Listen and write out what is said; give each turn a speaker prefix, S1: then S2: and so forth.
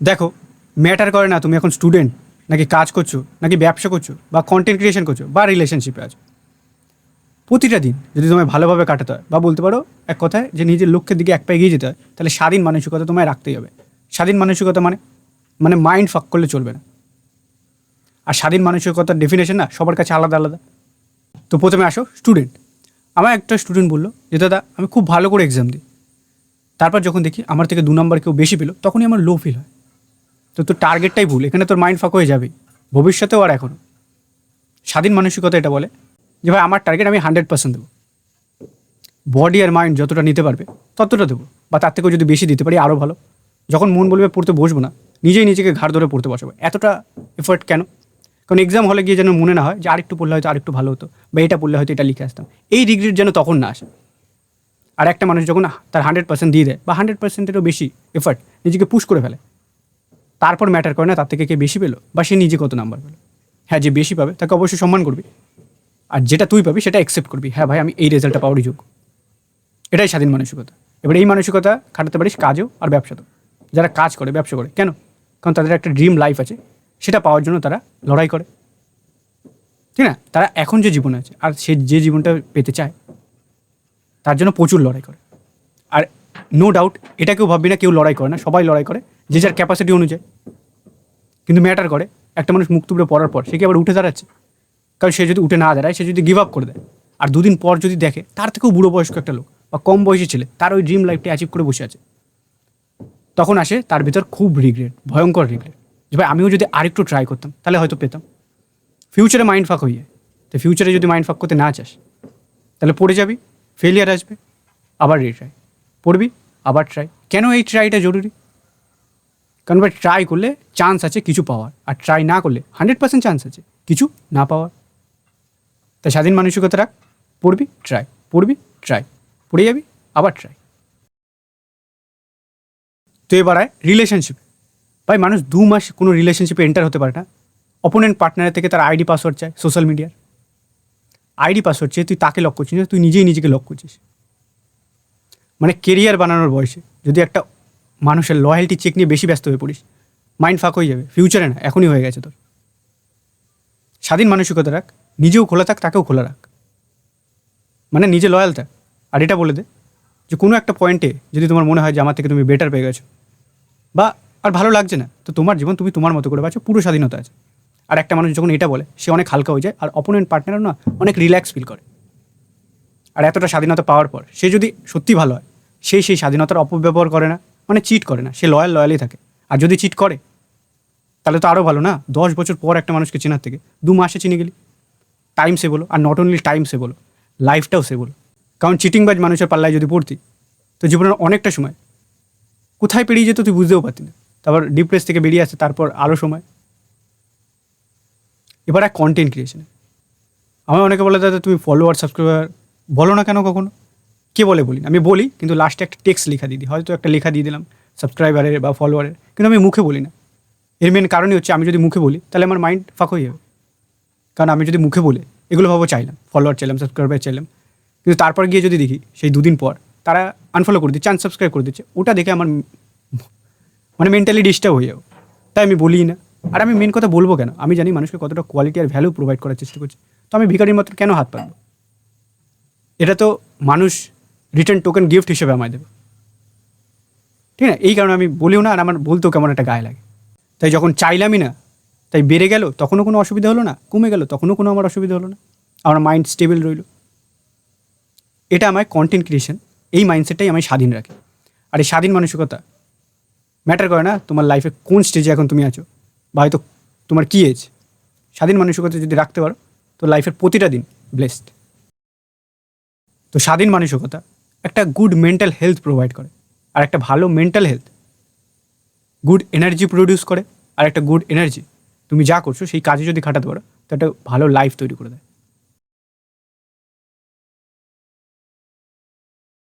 S1: দেখো ম্যাটার করে না তুমি এখন স্টুডেন্ট নাকি কাজ করছ, নাকি ব্যবসা করছ, বা কন্টেন্ট ক্রিয়েশন করছ, বা রিলেশনশিপে আছো। প্রতিটা দিন যদি তোমায় ভালোভাবে কাটাতে হয়, বা বলতে পারো এক কথায় যে নিজের লক্ষ্যের দিকে এক পায়ে এগিয়ে যেতে হয়, তাহলে স্বাধীন মানসিকতা তোমায় রাখতেই হবে। স্বাধীন মানসিকতা মানে মানে মাইন্ড ফাক করলে চলবে না। আর স্বাধীন মানসিকতার ডেফিনেশন না সবার কাছে আলাদা আলাদা। তো প্রথমে আসো স্টুডেন্ট আমার একটা স্টুডেন্ট বলল যে, দাদা, আমি খুব ভালো করে এক্সাম দিই। তারপর যখন দেখি আমার থেকে দু নম্বর কেউ বেশি পেল, তখনই আমার লো ফিল হয়। তো তোর টার্গেটটাই ভুল। এখানে তোর মাইন্ড ফাঁক হয়ে যাবে। ভবিষ্যতেও আর এখন। স্বাধীন মানসিকতা এটা বলে যে, ভাই, আমার টার্গেট আমি হান্ড্রেড পার্সেন্ট দেবো। বডি আর মাইন্ড যতটা নিতে পারবে, ততটা দেবো। বা তার থেকেও যদি বেশি দিতে পারি আরও ভালো। যখন মন বলবে, পড়তে বসবো না, নিজেই নিজেকে ঘাড় ধরে পড়তে বসাবো। এতটা এফোর্ট কেন? কারণ এক্সাম হলে গিয়ে যেন মনে না হয় যে, আরেকটু পড়লে হয়তো আরেকটু ভালো হতো বা এটা পড়লে হয়তো এটা লিখে আসতাম। এই ডিগ্রির যেন তখন না আসে। আর একটা মানুষ যখন তার হান্ড্রেড পার্সেন্ট দিয়ে দেয় বা হান্ড্রেড পার্সেন্টেরও বেশি এফার্ট নিজেকে পুশ করে ফেলে তারপর ম্যাটার করে না, তার থেকে কে বেশি পেল? বা সে নিজে কত নাম্বার পেল? হ্যাঁ যে বেশি পাবে, তাকে অবশ্যই সম্মান করবি। আর যেটা তুই পাবি, সেটা অ্যাকসেপ্ট করবি। হ্যাঁ ভাই, আমি এই রেজাল্টটা পাওয়ারই যোগ্য। এটাই স্বাধীন মানসিকতা। এবার এই মানসিকতা খাটাতে পারিস কাজেও আর ব্যবসাতেও। যারা কাজ করে, ব্যবসা করে। কেন? কারণ তাদের একটা ড্রিম লাইফ আছে। সেটা পাওয়ার জন্য তারা লড়াই করে। ঠিক না? তারা এখন যে জীবনে আছে, আর সে যে জীবনটা পেতে চায়, তার জন্য প্রচুর লড়াই করে। আর নো ডাউট এটা কেউ ভাববি না, কেউ লড়াই করে না, সবাই লড়াই করে। যে যার ক্যাপাসিটি অনুযায়ী। কিন্তু ম্যাটার করে, একটা মানুষ মুখ তুবড়ে পড়ার পর, সে কি আবার উঠে দাঁড়াচ্ছে? কারণ সে যদি উঠে না দাঁড়ায়, সে যদি গিভ আপ করে দেয়। আর দুদিন পর যদি দেখে, তার থেকেও বুড়ো বয়স্ক একটা লোক বা কম বয়সী ছেলে, তার ওই ড্রিম লাইফটি অ্যাচিভ করে বসে আছে। তখন আসে তার ভিতর খুব রিগ্রেট ভয়ঙ্কর রিগ্রেট যে ভাই, আমিও যদি আরেকটু ট্রাই করতাম, তাহলে হয়তো পেতাম। ফিউচারে মাইন্ড ফাঁক হয়ে যায় তো ফিউচারে যদি মাইন্ড ফাঁক করতে না চাস, তাহলে পড়ে যাবি ফেলিয়ার আসবে, আবার রিট্রাই পড়বি, আবার ট্রাই কেন এই ট্রাইটা জরুরি? কারণ ভাই ট্রাই করলে চান্স আছে কিছু পাওয়ার, আর ট্রাই না করলে হান্ড্রেড পার্সেন্ট চান্স আছে কিছু না পাওয়ার। তাই স্বাধীন মানসিকতা রাখ, পড়বি ট্রাই পড়বি ট্রাই পড়ে যাবি, আবার ট্রাই তো এবার আয় রিলেশনশিপ ভাই মানুষ দু মাস কোনো রিলেশনশিপে এন্টার হতে পারে না। অপোনেন্ট পার্টনারের থেকে তার আইডি পাসওয়ার্ড চায় সোশ্যাল মিডিয়ার আইডি পাসওয়ার্ড চেয়ে তুই তাকে লক করছিস না, তুই নিজেই নিজেকে লক করছিস। মানে কেরিয়ার বানানোর বয়সে যদি একটা মানুষের লয়্যালটি চেক নিয়ে বেশি ব্যস্ত হয়ে পড়িস। মাইন্ড ফাঁক হয়ে যাবে। ফিউচারে না, এখনই হয়ে গেছে তোর। স্বাধীন মানসিকতা রাখ, নিজেও খোলা থাক, তাকেও খোলা রাখ। মানে নিজে লয়াল থাক। আর এটা বলে দে, যে কোনো একটা পয়েন্টে যদি তোমার মনে হয় যে আমার থেকে তুমি বেটার পেয়ে গেছো, বা আর ভালো লাগছে না, তো তোমার জীবন তুমি তোমার মতো করে বাঁচো, পুরো স্বাধীনতা আছে। আর একটা মানুষ যখন এটা বলে, সে অনেক হালকা হয়ে যায়, আর অপোনেন্ট পার্টনারও না, অনেক রিল্যাক্স ফিল করে। আর এতটা স্বাধীনতা পাওয়ার পর, সে যদি সত্যি ভালো হয়, সে সেই স্বাধীনতার অপব্যবহার করে না। মানে চিট করে না, সে লয়াল লয়ালই থাকে। আর যদি চিট করে, তাহলে তো আরও ভালো না? দশ বছর পর একটা মানুষকে চেনার থেকে। দু মাসে চিনে গেলি। টাইম সে বলো আর নট অনলি টাইম সে বলো লাইফটাও সে বলো কারণ চিটিংবাজ মানুষের পাল্লায় যদি পড়তি, তো জীবনের অনেকটা সময়। কোথায় পেরিয়ে যেত তুই বুঝতেও পারতি না। তারপর ডিপ্রেস থেকে বেরিয়ে আসে, তারপর আরও সময়। এবার এক কন্টেন্ট ক্রিয়েশনে আমার অনেকে বলে, দাদা, তুমি ফলোয়ার সাবস্ক্রাইবার বলো না কেন কখনো? কে বলে বলি? আমি বলি, কিন্তু লাস্টে একটা টেক্সট লেখা দিয়ে দিই। হয়তো একটা লেখা দিয়ে দিলাম সাবস্ক্রাইবারের বা ফলোয়ারের কিন্তু আমি মুখে বলি না। এর মেন কারণই হচ্ছে আমি যদি মুখে বলি, তাহলে আমার মাইন্ড ফাঁক হয়ে যাবে। কারণ আমি যদি মুখে বলে, এগুলো ভাবো চাইলাম ফলোয়ার চাইলাম সাবস্ক্রাইবার চাইলাম। কিন্তু তারপর গিয়ে যদি দেখি, সেই দুদিন পর, তারা আনফলো করে দিচ্ছে আনসাবস্ক্রাইব করে দিচ্ছে, ওটা দেখে আমার মানে মেন্টালি ডিস্টার্ব হয়ে যাও তাই আমি বলি না। আর আমি মেন কথা বলব কেন? আমি জানি মানুষকে কতটা কোয়ালিটি আর ভ্যালু প্রোভাইড করার চেষ্টা করছি। তো আমি ভিখারির মতো কেন হাত পাতবো? এটা তো মানুষ রিটার্ন টোকেন গিফট হিসেবে আমায় দেবে। ঠিক না? এই কারণে আমি বলিও না আর আমার বলতেও কেমন একটা গায়ে লাগে। তাই যখন চাইলামই না, তাই বেড়ে গেল, তখনও কোনো অসুবিধা হলো না, কমে গেল, তখনও কোনো আমার অসুবিধা হলো না। আমার মাইন্ড স্টেবল রইল। এটা আমার কন্টেন্ট ক্রিয়েশন এই মাইন্ডসেটটাই আমি স্বাধীন রাখে। আর এই স্বাধীন মানসিকতা ম্যাটার করে না তোমার লাইফে কোন স্টেজে এখন তুমি আছো, বা হয়তো তোমার কী এজ স্বাধীন মানসিকতা যদি রাখতে পারো, তো লাইফের প্রতিটা দিন ব্লেসড তো স্বাধীন মানসিকতা একটা গুড মেন্টাল হেলথ প্রোভাইড করে, আর একটা ভালো mental health good energy produce করে, আর একটা গুড এনার্জি তুমি যা করছ, সেই কাজে যদি খাটাতে পারো, তো একটা ভালো লাইফ তৈরি করে দেয়।